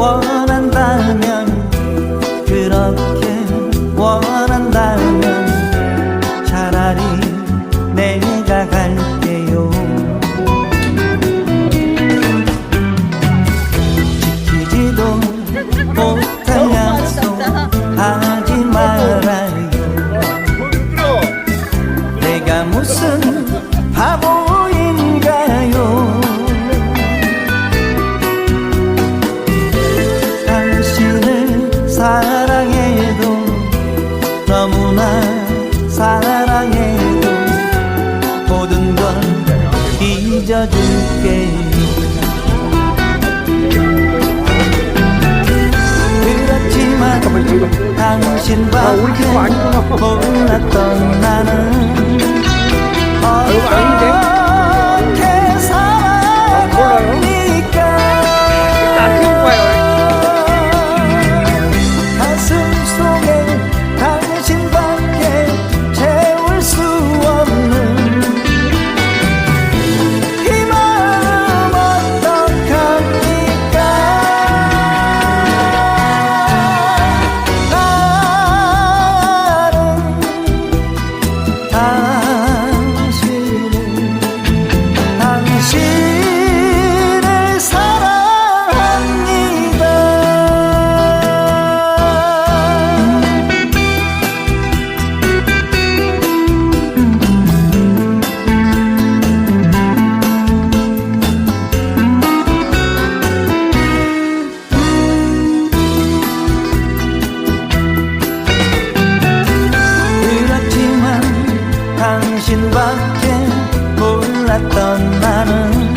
원한다면 그렇게 원한다면 사랑해도 너무나 사랑해도 모든 걸 잊어줄게. 그렇지만 당신밖에 몰랐던 몰랐던 나는